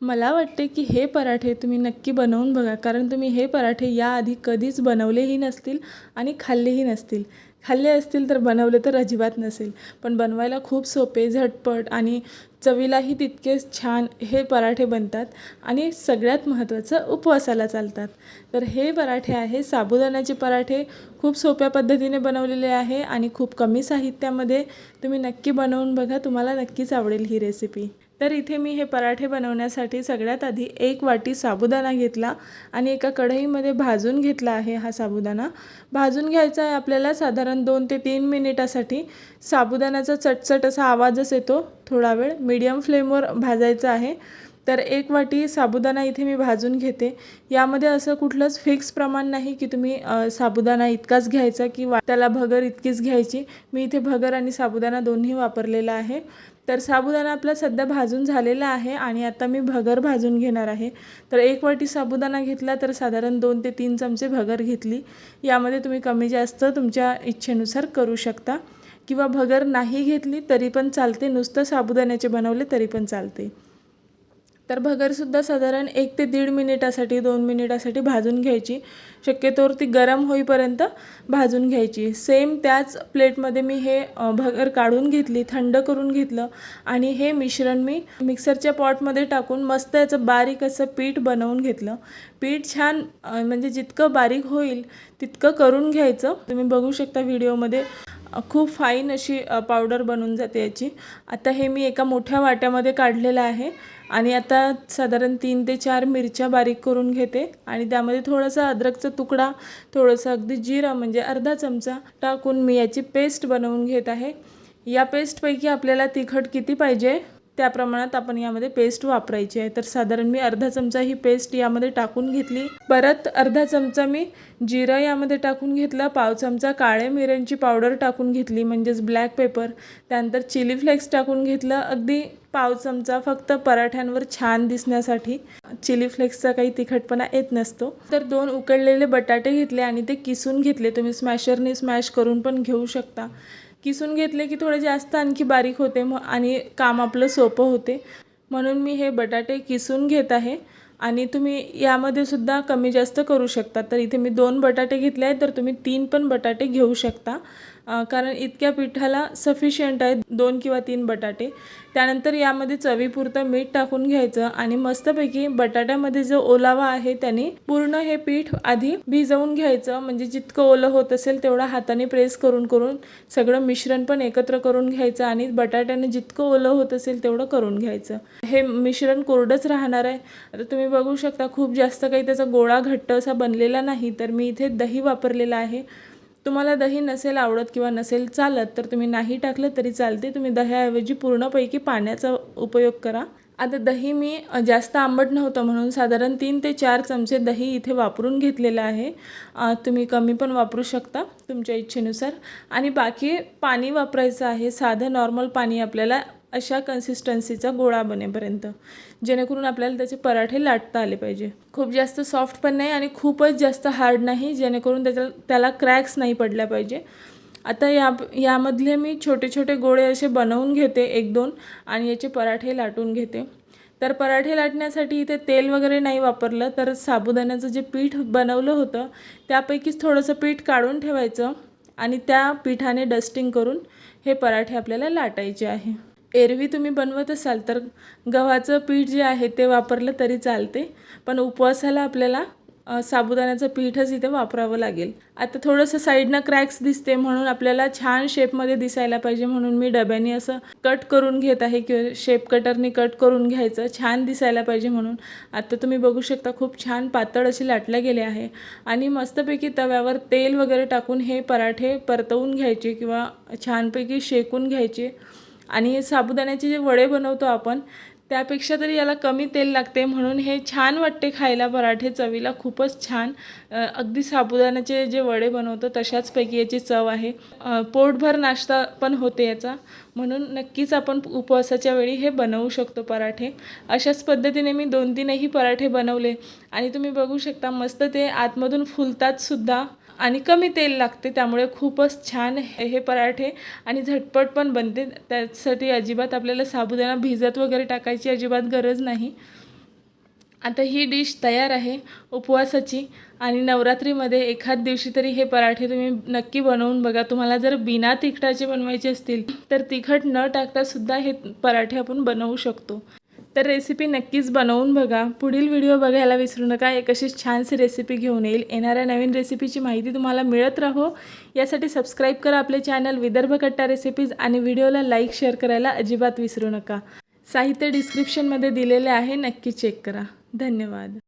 मला वाटते की हे पराठे तुम्ही नक्की बनवून बघा कारण तुम्ही हे पराठे याआधी कधीच बनवलेही नसतील आणि खाल्लेही नसतील. खाल्ले असतील तर बनवले तर अजिबात नसेल. पण बनवायला खूप सोपे झटपट आणि चवीलाही तितकेच छान हे पराठे बनतात आणि सगळ्यात महत्त्वाचं उपवासाला चालतात. तर हे पराठे आहे साबुदाण्याचे पराठे. खूप सोप्या पद्धतीने बनवलेले आहे आणि खूप कमी साहित्यामध्ये तुम्ही नक्की बनवून बघा तुम्हाला नक्कीच आवडेल ही रेसिपी तर इथे मी हे पराठे बनवण्यासाठी सगळ्यात आधी एक वाटी साबुदाणा घेतला आणि एका कढईमध्ये भाजून घेतला आहे हा साबुदाणा. भाजून घ्यायचा आहे आपल्याला साधारण दोन ते तीन मिनिटासाठी साबुदाण्याचा चटचट असा आवाजच येतो. थोडा वेळ मीडियम फ्लेमवर भाजायचा आहे. तर एक वाटी साबुदाणा इथे मी भाजून घेते. यामध्ये असं कुठलंच फिक्स प्रमाण नाही की तुम्ही साबुदाणा इतकाच घ्यायचा किंवा त्याला भगर इतकीच घ्यायची. मी इथे भगर आणि साबुदाणा दोन्ही वापरलेला आहे. तर साबुदाणा आपला सध्या भाजून झालेला आहे आणि आता मी भगर भाजून घेणार आहे. तर एक वाटी साबुदाणा घेतला तर साधारण दोन ते तीन चमचे भगर घेतली. यामध्ये तुम्ही कमी जास्त तुमच्या इच्छेनुसार करू शकता. किंवा भगर नाही घेतली तरी पण चालते. नुसतं साबुदाण्याचे बनवले तरी पण चालते. तर भगरसुद्धा साधारण एक ते दीड मिनिटासाठी दोन मिनिटासाठी भाजून घ्यायची. शक्यतोवर ती गरम होईपर्यंत भाजून घ्यायची. सेम त्याच प्लेटमध्ये मी हे भगर काढून घेतली थंड करून घेतलं आणि हे मिश्रण मी मिक्सरच्या पॉटमध्ये टाकून मस्त याचं बारीक असं पीठ बनवून घेतलं. पीठ छान म्हणजे जितकं बारीक होईल तितकं करून घ्यायचं. तुम्ही बघू शकता व्हिडिओमध्ये खूप फाईन अशी पावडर बनून जाते याची. आता हे मी एका मोठ्या वाट्यामध्ये काढलेलं आहे. आणि आता साधारण तीन ते चार मिरच्या बारीक करून घेते. आणि त्यामध्ये थोडासा अद्रकचा तुकडा थोडंसं अगदी जिरा म्हणजे अर्धा चमचा टाकून मी याची पेस्ट बनवून घेत आहे. या पेस्टपैकी आपल्याला तिखट किती पाहिजे? त्या प्रमाणात आपण यामध्ये पेस्ट वापरायची आहे. तर साधारण मी अर्धा चमचा ही पेस्ट यामध्ये टाकून घेतली. परत अर्धा चमचा मी जिरं यामध्ये टाकून घेतलं. पाव चमचा काळे मिऱ्यांची पावडर टाकून घेतली म्हणजेच ब्लॅक पेपर त्यानंतर चिली फ्लेक्स टाकून घेतलं. अगदी पाव चमचा फक्त पराठ्यांवर छान दिसण्यासाठी. चिली फ्लेक्सचा काही तिखटपणा येत नसतो. तर दोन उकडलेले बटाटे घेतले आणि ते किसून घेतले. तुम्ही स्मॅशरने स्मॅश करून पण घेऊ शकता. किसून घेतले की थोडे जास्त आणखी बारीक होते मग आणि काम आपलं सोपं होते. म्हणून मी हे बटाटे किसून घेत आहे. आणि तुम्ही यामध्ये सुद्धा कमी जास्त करू शकता. तर इथे मी दोन बटाटे घेतले आहेत तर तुम्ही तीन पण बटाटे घेऊ शकता. कारण इतक्या पिठाला सफिशियंट आहे दोन किंवा तीन बटाटे. त्यानंतर यामध्ये चवीपुरतं मीठ टाकून घ्यायचं आणि मस्तपैकी बटाट्यामध्ये जो ओलावा आहे त्याने पूर्ण हे पीठ आधी भिजवून घ्यायचं. म्हणजे जितकं ओलं होत असेल तेवढं हाताने प्रेस करून करून सगळं मिश्रण पण एकत्र करून घ्यायचं आणि बटाट्याने जितकं ओलं होत असेल तेवढं करून घ्यायचं. हे मिश्रण कोरडंच राहणार आहे. आता तुम्ही तुम्ही बघू शकता खूप जास्त काही त्याचा गोळा घट्ट असा बनलेला नाही तर मी इथे दही वापरलेला आहे. तुम्हाला दही नसेल आवडत किंवा नसेल चालत तर तुम्ही नाही टाकलं तरी चालते. तुम्ही दह्याऐवजी पूर्णपैकी पाण्याचा उपयोग करा. आता दही मी जास्त आंबट नव्हतं म्हणून साधारण तीन ते चार चमचे दही इथे वापरून घेतलेलं आहे. तुम्ही कमी पण वापरू शकता तुमच्या इच्छेनुसार. आणि बाकी पाणी वापरायचं आहे साधं नॉर्मल पाणी आपल्याला अशा कन्सिस्टन्सीचा गोळा बनेपर्यंत. जेणेकरून आपल्याला त्याचे पराठे लाटता आले पाहिजे. खूप जास्त सॉफ्ट पण नाही आणि खूपच जास्त हार्ड नाही जेणेकरून त्याच्या त्याला क्रॅक्स नाही पडल्या पाहिजे. आता या यामधले मी छोटे छोटे गोळे असे बनवून घेते एक दोन आणि याचे पराठे लाटून घेते. तर पराठे लाटण्यासाठी इथे तेल वगैरे नाही वापरलं तर साबुदाण्याचं जे पीठ बनवलं होतं त्यापैकीच थोडंसं पीठ काढून ठेवायचं आणि त्या पिठाने डस्टिंग करून हे पराठे आपल्याला लाटायचे आहे. एरवी तुम्ही बनवत असाल तर गव्हाचं पीठ जे आहे ते वापरलं तरी चालते. पण उपवासाला आपल्याला साबुदाण्याचं पीठच इथे वापरावं लागेल. आता थोडंसं साईडनं क्रॅक्स दिसते म्हणून आपल्याला छान शेपमध्ये दिसायला पाहिजे म्हणून मी डब्याने असं कट करून घेत आहे किंवा शेप कटरने कट करून घ्यायचं छान दिसायला पाहिजे म्हणून. आता तुम्ही बघू शकता खूप छान पातळ असे लाटले गेले आहे. आणि मस्तपैकी तव्यावर तेल वगैरे टाकून हे पराठे परतवून घ्यायचे किंवा छानपैकी शेकून घ्यायचे. आणि साबुदाण्याचे जे वडे बनवतो आपण त्यापेक्षा तरी याला कमी तेल लागते. म्हणून हे छान वाटते खायला. पराठे चवीला खूपच छान. अगदी साबुदाण्याचे जे वडे बनवतो तशाचपैकी याची चव आहे. पोटभर नाश्ता पण होते याचा. म्हणून नक्कीच आपण उपवासाच्या वेळी हे बनवू शकतो पराठे. अशाच पद्धतीने मी दोन तीनही पराठे बनवले. आणि तुम्ही बघू शकता मस्त ते आतमधून फुलतात सुद्धा. आणि कमी तेल लागते त्यामुळे खूपच छान हे पराठे. आणि झटपट पण बनते. त्यासाठी अजिबात आपल्याला साबुदाणा भिजत वगैरे टाकायची अजिबात गरज नाही. आता ही डिश तयार आहे उपवासाची. आणि नवरात्रीमध्ये एखाद दिवशी तरी हे पराठे तुम्ही नक्की बनवून बघा. तुम्हाला जर बिना तिखटाचे बनवायचे असतील तर तिखट न टाकतासुद्धा हे पराठे आपण बनवू शकतो. तर रेसिपी नक्कीच बनवून बघा. पुढील व्हिडिओ बघायला विसरू नका. एक अशीच छानशी रेसिपी घेऊन येईल. येणाऱ्या नवीन रेसिपीची माहिती तुम्हाला मिळत राहो. यासाठी सबस्क्राईब करा आपले चॅनल विदर्भ कट्टा रेसिपीज आणि व्हिडिओला लाईक शेअर करायला अजिबात विसरू नका. साहित्य डिस्क्रिप्शनमध्ये दिलेले आहे. नक्की चेक करा. धन्यवाद.